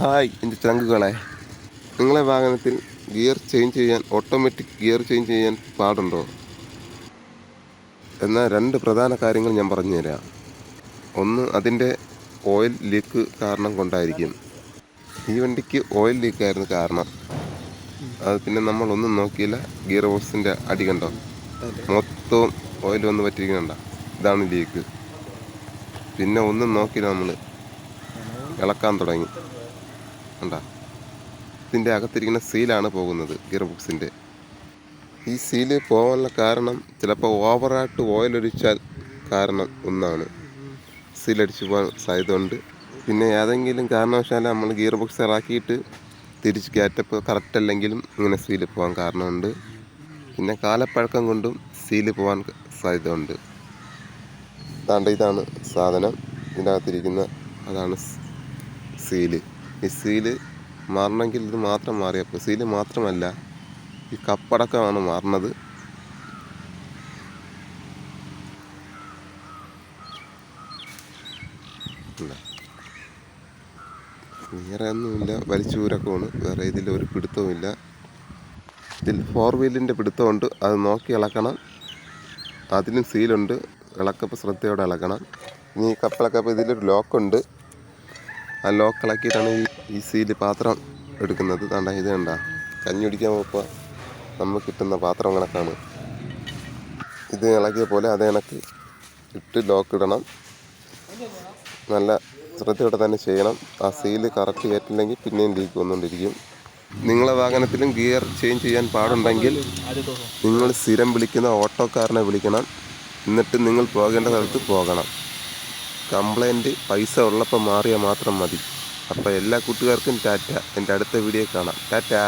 Hi എന്റെ ചങ്കുകളെ. നിങ്ങളെ വാഹനത്തിൽ ഗിയർ ചേഞ്ച് ചെയ്യാൻ ഓട്ടോമാറ്റിക് ഗിയർ ചേഞ്ച് ചെയ്യാൻ പാടുണ്ടോ? എന്നാൽ രണ്ട് പ്രധാന കാര്യങ്ങൾ ഞാൻ പറഞ്ഞുതരാം. ഒന്ന് അതിന്റെ ഓയിൽ ലീക്ക് കാരണം കൊണ്ടായിരിക്കും. ഈ വണ്ടിക്ക് ഓയിൽ ലീക്കായിരുന്നു കാരണം. അത് പിന്നെ നമ്മളൊന്നും നോക്കിയില്ല ഗിയർ ബോക്സിന്റെ അടി കണ്ടോ? മൊത്തവും ഓയിൽ വന്ന് പറ്റിയിരിക്കുന്നുണ്ട? ഇതാണ് ലീക്ക്. പിന്നെ ഒന്നും നോക്കിയില്ല നമ്മൾ ഇളക്കാൻ തുടങ്ങി. കണ്ടാ. ഇതിന്റെ അകത്തിരിക്കുന്ന സീലാണ് പോകുന്നത് ഗിയർ ബോക്സിന്റെ ഈ സീൽ പോകാനുള്ള കാരണം ചിലപ്പോൾ ഓവറായിട്ട് ഓയിലൊഴിച്ചാൽ കാരണം ഒന്നാണ്. സീലടിച്ച് പോകാൻ സാധ്യതയുണ്ട്. പിന്നെ ഏതെങ്കിലും കാരണവശാൽ നമ്മൾ ഗിയർ ബോക്സ് ഇറാക്കിയിട്ട് തിരിച്ച് കയറ്റപ്പ് കറക്റ്റ് അല്ലെങ്കിലും ഇങ്ങനെ സീൽ പോകാൻ കാരണമുണ്ട്. പിന്നെ കാലപ്പഴക്കം കൊണ്ടും സീൽ പോകാൻ സാധ്യതയുണ്ട്. താണ്ട ഇതാണ് സാധനം. ഇതിനകത്തിരിക്കുന്ന അതാണ് സീൽ. സീൽ മാറണമെങ്കിൽ ഇത് മാത്രം മാറിയപ്പോൾ സീൽ മാത്രമല്ല ഈ കപ്പടക്കമാണ് മാറുന്നത്. വേറെ ഒന്നുമില്ല. വലിച്ചൂരക്കമാണ് വേറെ ഇതിൽ ഒരു പിടുത്തവുമില്ല. ഇതിൽ ഫോർ വീലിന്റെ പിടുത്തമുണ്ട്. അത് നോക്കി ഇളക്കണം. അതിനും സീലുണ്ട് ഇളക്കപ്പോൾ ശ്രദ്ധയോടെ ഇളക്കണം. ഇനി കപ്പളക്കപ്പോൾ ഇതിലൊരു ലോക്കുണ്ട് ആ ലോക്ക് ഇളക്കിയിട്ടാണ് ഈ ഈ സീൽ പാത്രം എടുക്കുന്നത്. കണ്ട ഇത് കണ്ട. കഞ്ഞി കുടിക്കാൻ പോകുമ്പോൾ നമുക്ക് കിട്ടുന്ന പാത്രം കണക്കാണ്. ഇത് ഇളക്കിയ പോലെ അതേ കണക്ക് ഇട്ട് ലോക്ക് ഇടണം. നല്ല ശ്രദ്ധയോടെ തന്നെ ചെയ്യണം. ആ സീൽ കറക്റ്റ് കയറ്റില്ലെങ്കിൽ പിന്നെയും ലീക്ക് വന്നുകൊണ്ടിരിക്കും. നിങ്ങളെ വാഹനത്തിലും ഗിയർ ചേഞ്ച് ചെയ്യാൻ പാടുണ്ടെങ്കിൽ നിങ്ങൾ സ്ഥിരം വിളിക്കുന്ന ഓട്ടോക്കാരനെ വിളിക്കണം. എന്നിട്ട് നിങ്ങൾ പോകേണ്ട സ്ഥലത്ത് പോകണം. കംപ്ലൈന്റ് പൈസ ഉള്ളപ്പോൾ മാറിയാൽ മാത്രം മതി. അപ്പോൾ എല്ലാ കൂട്ടുകാർക്കും ടാറ്റ. എന്റെ അടുത്ത വീഡിയോ കാണാം. ടാറ്റാ.